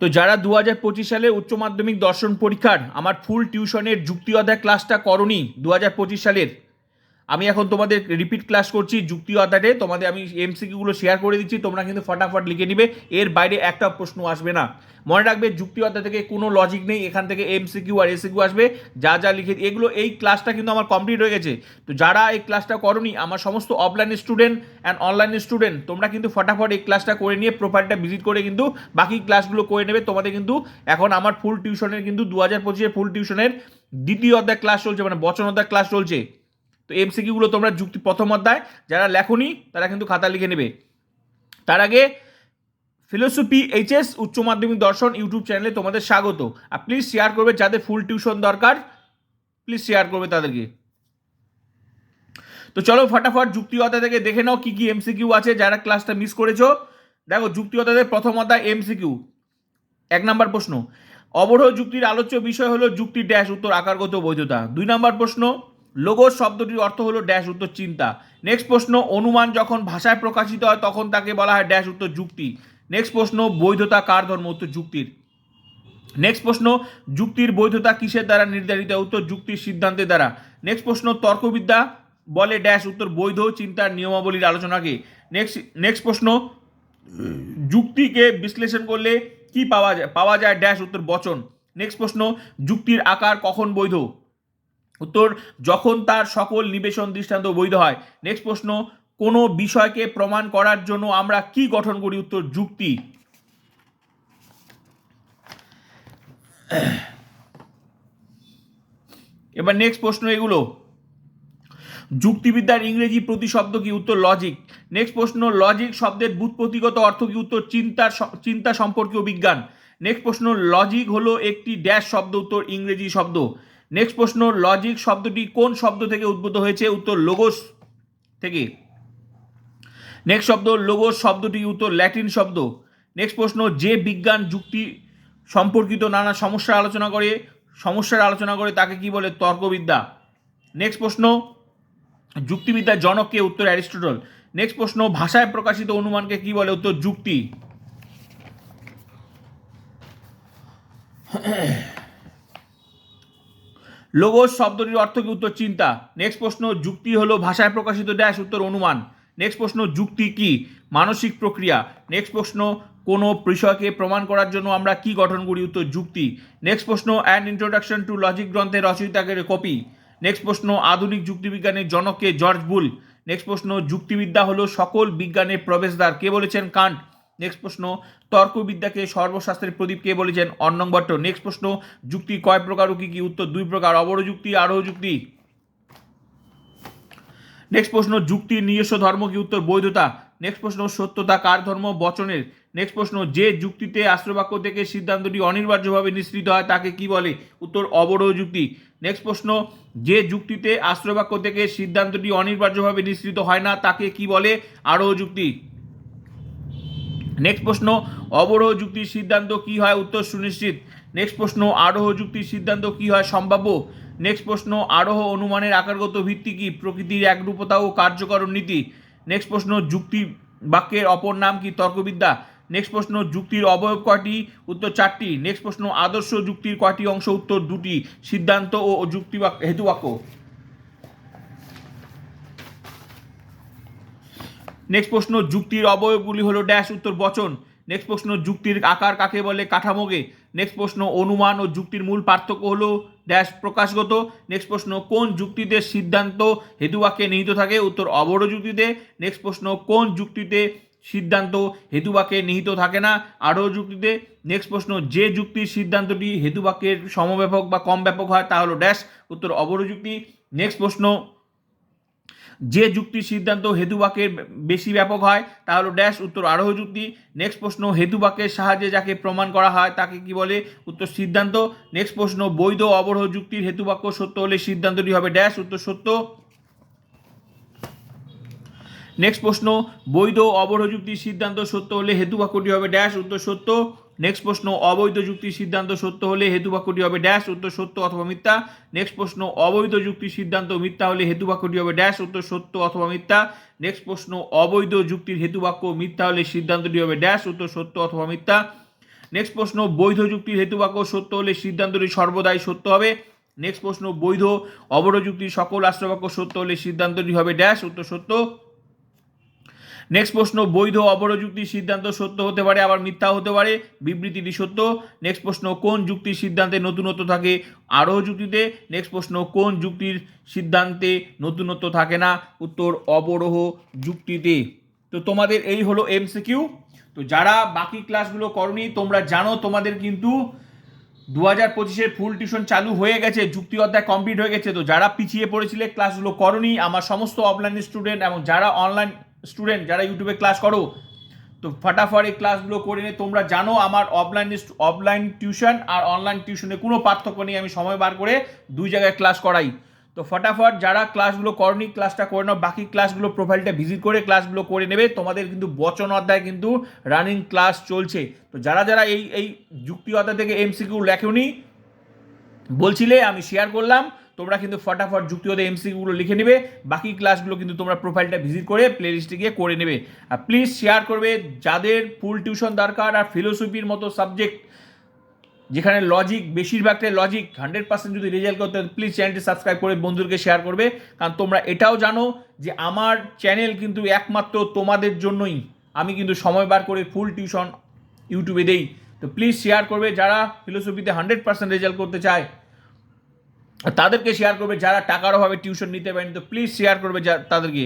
তো যারা দু হাজার পঁচিশ সালে উচ্চ মাধ্যমিক দর্শন পরীক্ষার, আমার ফুল টিউশনের যুক্তি অধ্যায় ক্লাসটা করনি দু হাজার পঁচিশ সালের আমি এখন তোমাদের রিপিট ক্লাস করছি, যুক্তি অধ্যায়ে তোমাদের আমি এমসিকিউগুলো শেয়ার করে দিচ্ছি, তোমরা কিন্তু ফটাফট লিখে নিবে। এর বাইরে একটা প্রশ্ন আসবে না। মনে রাখবে, যুক্তি অধ্যায় থেকে কোনো লজিক নেই, এখান থেকে এমসিকিউ আর এসিকিউ আসবে। যা যা লিখে, এগুলো এই ক্লাসটা কিন্তু আমার কমপ্লিট হয়ে গেছে। তো যারা এই ক্লাসটা করনি, আমার সমস্ত offline student and online student তোমরা কিন্তু ফটাফট এই ক্লাসটা করে নিয়ে প্রোফাইলটা ভিজিট করে কিন্তু বাকি ক্লাসগুলো করে নেবে। তোমাদের কিন্তু এখন আমার ফুল টিউশনের কিন্তু দু হাজার ফুল টিউশনের দ্বিতীয় অধ্যায় ক্লাস চলছে মানে বচন অধ্যায় ক্লাস চলছে। তো এমসিকিউগুলো তোমরা যুক্তি প্রথম অধ্যায়, যারা লেখনি তারা কিন্তু খাতা লিখে নেবে। তার আগে ফিলোসফি এইচএস উচ্চ মাধ্যমিক দর্শন ইউটিউব চ্যানেলে তোমাদের স্বাগত। আর প্লিজ শেয়ার করবে যাদের ফুল টিউশন দরকার প্লিজ শেয়ার করবে তাদেরকে। তো চলো ফটাফট যুক্তি অধ্যায় থেকে দেখে নাও কি কি এমসিকিউ আছে, যারা ক্লাসটা মিস করেছ। দেখো, যুক্তি অধ্যায়ের প্রথম অধ্যায় এমসিকিউ এক নম্বর প্রশ্ন। অবরোহ যুক্তির আলোচ্য বিষয় হলো যুক্তি ড্যাশ, উত্তর আকারগত বৈধতা। দুই নম্বর প্রশ্ন। লোগোস শব্দটির অর্থ হলো ড্যাশ উত্তর চিন্তা। নেক্সট প্রশ্ন, অনুমান যখন ভাষায় প্রকাশিত হয়, তখন তাকে বলা হয় ড্যাশ উত্তর যুক্তি। নেক্সট প্রশ্ন, বৈধতা কার ধর্ম? উত্তর যুক্তির। নেক্সট প্রশ্ন, যুক্তির বৈধতা কিসের দ্বারা নির্ধারিত? উত্তর যুক্তির সিদ্ধান্তের দ্বারা। নেক্সট প্রশ্ন, তর্কবিদ্যা বলে ড্যাশ উত্তর বৈধ চিন্তার নিয়মাবলীর আলোচনাকে। নেক্সট নেক্সট প্রশ্ন, যুক্তিকে বিশ্লেষণ করলে কি পাওয়া যায়? পাওয়া যায় ড্যাশ উত্তর বচন। নেক্সট প্রশ্ন, যুক্তির আকার কখন বৈধ? উত্তর, যখন তার সকল নিবেশন দৃষ্টান্ত বৈধ হয়। নেক্সট প্রশ্ন, কোনো বিষয়কে প্রমাণ করার জন্য আমরা কি গঠন করি? উত্তর, যুক্তি। এবার নেক্সট প্রশ্ন এগুলো। যুক্তিবিদ্যার ইংরেজি প্রতিশব্দ কি? উত্তর লজিক নেক্সট প্রশ্ন লজিক শব্দের বুৎপত্তিগত অর্থ কি? উত্তর, চিন্তার চিন্তা সম্পর্কীয় বিজ্ঞান। নেক্সট প্রশ্ন লজিক হলো একটি ড্যাশ শব্দ, উত্তর ইংরেজি শব্দ। নেক্সট প্রশ্ন লজিক শব্দটি কোন শব্দ থেকে উদ্ভূত হয়েছে? উত্তর লোগোস থেকে। নেক্সট শব্দ লোগোস শব্দটি উত্তর ল্যাটিন শব্দ। নেক্সট প্রশ্ন, যে বিজ্ঞান যুক্তি সম্পর্কিত নানা সমস্যার আলোচনা করে, সমস্যার আলোচনা করে তাকে কি বলে? তর্কবিদ্যা। নেক্সট প্রশ্ন যুক্তিবিদ্যার জনককে উত্তর অ্যারিস্টটল। নেক্সট প্রশ্ন, ভাষায় প্রকাশিত অনুমানকে কি বলে? উত্তর যুক্তি। লোগোস শব্দটির অর্থ কি? উত্তর, চিন্তা। নেক্সট প্রশ্ন, যুক্তি হলো ভাষায় প্রকাশিত ড্যাশ উত্তর, অনুমান। নেক্সট প্রশ্ন, যুক্তি কি? মানসিক প্রক্রিয়া। নেক্সট প্রশ্ন, কোনো বিষয়কে প্রমাণ করার জন্য আমরা কি গঠন করি? উত্তর, যুক্তি। নেক্সট প্রশ্ন অ্যান্ড ইন্ট্রোডাকশন টু লজিক গ্রন্থের রচয়িতাকে কপি নেক্সট প্রশ্ন, আধুনিক যুক্তিবিজ্ঞানের জনককে জর্জ বুল। নেক্সট প্রশ্ন, যুক্তিবিদ্যা হলো সকল বিজ্ঞানের প্রবেশদ্বার। কে বলেছেন? কান্ট। নেক্সট প্রশ্ন, তর্কবিদ্যাকে সর্বশাস্ত্রের প্রদীপ কে বলেছেন? অন্নং ভট্ট নেক্সট প্রশ্ন, যুক্তি কয় প্রকার ও কি কি? উত্তর দুই প্রকার অবরোহ যুক্তি, আরোহ যুক্তি। নেক্সট প্রশ্ন যুক্তির নিজস্ব ধর্ম কি? উত্তর, বৈধতা। নেক্সট প্রশ্ন, সত্যতা কার ধর্ম? বচনের। নেক্সট প্রশ্ন, যে যুক্তিতে আশ্রবাক্য থেকে সিদ্ধান্তটি অনিবার্যভাবে নিঃসৃত হয়, তাকে কি বলে? উত্তর, অবরোহ যুক্তি। নেক্সট প্রশ্ন, যে যুক্তিতে আশ্রবাক্য থেকে সিদ্ধান্তটি অনিবার্যভাবে নিঃসৃত হয় না, তাকে কি বলে? আরোহ যুক্তি। নেক্সট প্রশ্ন, অবরোহ যুক্তির সিদ্ধান্ত কি হয়? উত্তর সুনিশ্চিত। নেক্সট প্রশ্ন, আরোহ যুক্তির সিদ্ধান্ত কি হয়? সম্ভাব্য। নেক্সট প্রশ্ন, আরোহ অনুমানের আকারগত ভিত্তি কি? প্রকৃতির একরূপতা ও কার্যকরণ নীতি। নেক্সট প্রশ্ন, যুক্তি বাক্যের অপর নাম কি? তর্কবিদ্যা। নেক্সট প্রশ্ন, যুক্তির অবয়ব কয়টি? উত্তর চারটি। নেক্সট প্রশ্ন, আদর্শ যুক্তির কয়টি অংশ? উত্তর দুটি। সিদ্ধান্ত ও যুক্তি বাক্য। নেক্সট প্রশ্ন, যুক্তির অবয়বগুলি হলো ড্যাশ উত্তর বচন। নেক্সট প্রশ্ন, যুক্তির আকার কাকে বলে? কাঠামোকে। নেক্সট প্রশ্ন, অনুমান ও যুক্তির মূল পার্থক্য হলো ড্যাশ প্রকাশগত। নেক্সট প্রশ্ন, কোন যুক্তিতে সিদ্ধান্ত হেতুবাক্যে নিহিত থাকে? উত্তর অবরোহ যুক্তিতে। নেক্সট প্রশ্ন, কোন যুক্তিতে সিদ্ধান্ত হেতুবাক্যে নিহিত থাকে না? আরও যুক্তিতে। নেক্সট প্রশ্ন, যে যুক্তির সিদ্ধান্তটি হেতুবাক্যের সমব্যাপক বা কম ব্যাপক হয়, তা হলো ড্যাশ উত্তর অবরোহ যুক্তি। নেক্সট প্রশ্ন যে যুক্তির সিদ্ধান্ত হেতুবাক্যের বেশি ব্যাপক হয়, তা হলো ড্যাশ উত্তর আরোহ যুক্তি। নেক্সট প্রশ্ন হেতুবাক্যের সাহায্যে যাকে প্রমাণ করা হয়, তাকে কি বলে? উত্তর সিদ্ধান্ত। নেক্সট প্রশ্ন, বৈধ অবরোহ যুক্তির হেতুবাক্য সত্য হলে সিদ্ধান্তটি হবে ড্যাশ উত্তর সত্য। নেক্সট প্রশ্ন, বৈধ অবরোহ যুক্তির সিদ্ধান্ত সত্য হলে হেতুবাক্যটি হবে ড্যাশ উত্তর সত্য। নেক্সট প্রশ্ন, অবৈধ যুক্তির সিদ্ধান্ত সত্য হলে হেতুবাক্যটি হবে ড্যাশ উত্তর সত্য অথবা মিথ্যা। নেক্সট প্রশ্ন, অবৈধ যুক্তির সিদ্ধান্ত মিথ্যা হলে হেতুবাক্যটি হবে ড্যাশ উত্তর সত্য অথবা মিথ্যা। নেক্সট প্রশ্ন, অবৈধ যুক্তির হেতুবাক্য মিথ্যা হলে সিদ্ধান্তটি হবে ড্যাশ উত্তর সত্য অথবা মিথ্যা। নেক্সট প্রশ্ন, বৈধ যুক্তির হেতুবাক্য সত্য হলে সিদ্ধান্তটি সর্বদাই সত্য হবে। নেক্সট প্রশ্ন, বৈধ অবরোধ যুক্তির সকল রাষ্ট্রবাক্য সত্য হলে সিদ্ধান্তটি হবে ড্যাশ উত্তর সত্য। নেক্সট প্রশ্ন, বৈধ অপরযুক্তির সিদ্ধান্ত সত্য হতে পারে, আবার মিথ্যা হতে পারে, বিবৃতিটি সত্য। নেক্সট প্রশ্ন, কোন যুক্তির সিদ্ধান্তে নতুনত্ব থাকে? আরোহ যুক্তিতে নেক্সট প্রশ্ন, কোন যুক্তির সিদ্ধান্তে নতুনত্ব থাকে না? উত্তর, অবরোহ যুক্তিতে। তো তোমাদের এই হলো এমসিকিউ তো যারা বাকি ক্লাসগুলো করনি, তোমরা জানো তোমাদের কিন্তু দু হাজার পঁচিশের ফুল টিউশন চালু হয়ে গেছে, যুক্তি অধ্যায় কমপ্লিট হয়ে গেছে। তো যারা পিছিয়ে পড়েছিলে, ক্লাসগুলো করনি, আমার সমস্ত অফলাইন স্টুডেন্ট এবং যারা অনলাইন স্টুডেন্ট যারা ইউটিউবে ক্লাস করো, তো ফটাফট এই ক্লাসগুলো করে নিয়ে তোমরা জানো আমার অফলাইন অফলাইন টিউশন আর অনলাইন টিউশনে কোনো পার্থক্য নেই, আমি সময় বার করে দুই জায়গায় ক্লাস করাই। তো ফটাফট যারা ক্লাসগুলো করনি ক্লাসটা করে নাও, বাকি ক্লাসগুলো প্রোফাইলটা ভিজিট করে ক্লাসগুলো করে নেবে, তোমাদের কিন্তু বচন অধ্যায় কিন্তু রানিং ক্লাস চলছে। তো যারা যারা এই এই যুক্তি অধ্যায় থেকে এমসিকিউ লেখনি, বলছিলে, আমি শেয়ার করলাম তোমরা কিন্তু ফটাফট যুক্তি অধ্যায় এমসিকিউগুলো লিখে নেবে, বাকি ক্লাসগুলো কিন্তু তোমরা প্রোফাইলটা ভিজিট করে প্লেলিস্টে গিয়ে করে নেবে। আর প্লিজ শেয়ার করবে যাদের ফুল টিউশন দরকার আর ফিলোসফির মতো সাবজেক্ট যেখানে লজিক বেশিরভাগটাই লজিক হান্ড্রেড পার্সেন্ট যদি রেজাল্ট করতে প্লিজ চ্যানেলটি সাবস্ক্রাইব করে বন্ধুদেরকে শেয়ার করবে। কারণ তোমরা এটাও জানো যে আমার চ্যানেল কিন্তু একমাত্র তোমাদের জন্যই। আমি কিন্তু সময় বার করে ফুল টিউশন ইউটিউবে দেই। তো প্লিজ শেয়ার করবে যারা ফিলোসফিতে হান্ড্রেড পার্সেন্ট রেজাল্ট করতে চায়। তাদেরকে শেয়ার করবে যারা টাকার অভাবে টিউশন নিতে পারেনি তো প্লিজ শেয়ার করবে তাদেরকে।